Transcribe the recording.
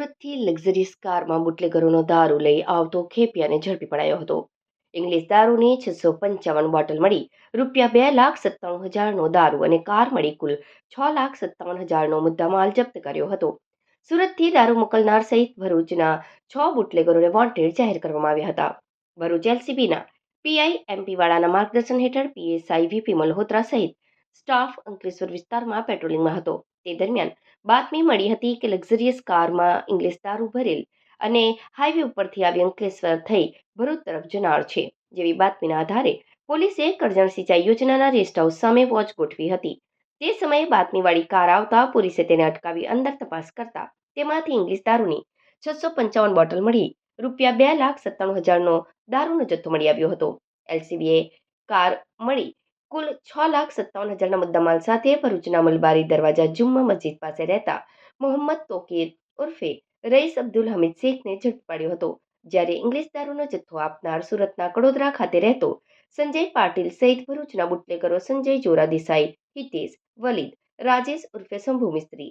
સુરતથી લક્ઝરીસ કારમાં બુટલેગરોનો દારૂ લઈ આવતો ખેપિયાને ઝડપી પડાયો હતો. ઇંગ્લિશ દારૂની છસો પંચાવન બોટલ મળી, રૂપિયા બે લાખ સત્તાણું હજારનો દારૂ અને કાર મળી કુલ છ લાખ સત્તાવન હજારનો મુદ્દામાલ જપ્ત કર્યો હતો. સુરતથી દારૂ મોકલનાર સહિત ભરૂચના છ બુટલેગરોને વોન્ટેડ જાહેર કરવામાં આવ્યા હતા. ભરૂચ એલસીબીના પીઆઈ એમપી વાળાના માર્ગદર્શન હેઠળ પીએસઆઈ વીપી મલ્હોત્રા સહિત સ્ટાફ અંકલેશ્વર વિસ્તારમાં પેટ્રોલિંગમાં હતો. તે દરમિયાન બાતમી મળી હતી કે લક્ઝરિયસ કારમાં ઇંગ્લિશ દારૂ ભરેલ અને હાઈવે ઉપરથી આવી અંકલેશ્વર થઈ ભરૂચ તરફ જનાર છે. જેવી બાતમીના આધારે પોલીસે કરજણ સિંચાઈ યોજનાના રેસ્ટ હાઉસ સામે વોચ ગોઠવી હતી. તે સમયે બાતમીવાળી કાર આવતા પોલીસે તેને અટકાવી અંદર તપાસ કરતા તેમાંથી ઇંગ્લિશ દારૂની છસો પંચાવન બોટલ મળી. રૂપિયા બે લાખ સત્તાણું હજારનો દારૂનો જથ્થો મળી આવ્યો હતો. એલસીબીએ કાર મળી કુલ છ લાખ સત્તાવન હજારના મુદ્દામાલ સાથે ભરૂચના મલબારી દરવાજા જુમ્મા મસ્જિદ પાસે રહેતા મોહમ્મદ તોકીર ઉર્ફે રઈસ અબ્દુલ હમીદ શેખને ઝડપી પાડ્યો હતો. જ્યારે ઇંગ્લિશ દારૂનો જથ્થો આપનાર સુરતના કડોદરા ખાતે રહેતો સંજય પાટીલ સહિત ભરૂચના બુટલેગરો સંજય જોરા દેસાઈ હિતેશ, વલીદ, રાજેશ ઉર્ફે શંભુ મિસ્ત્રી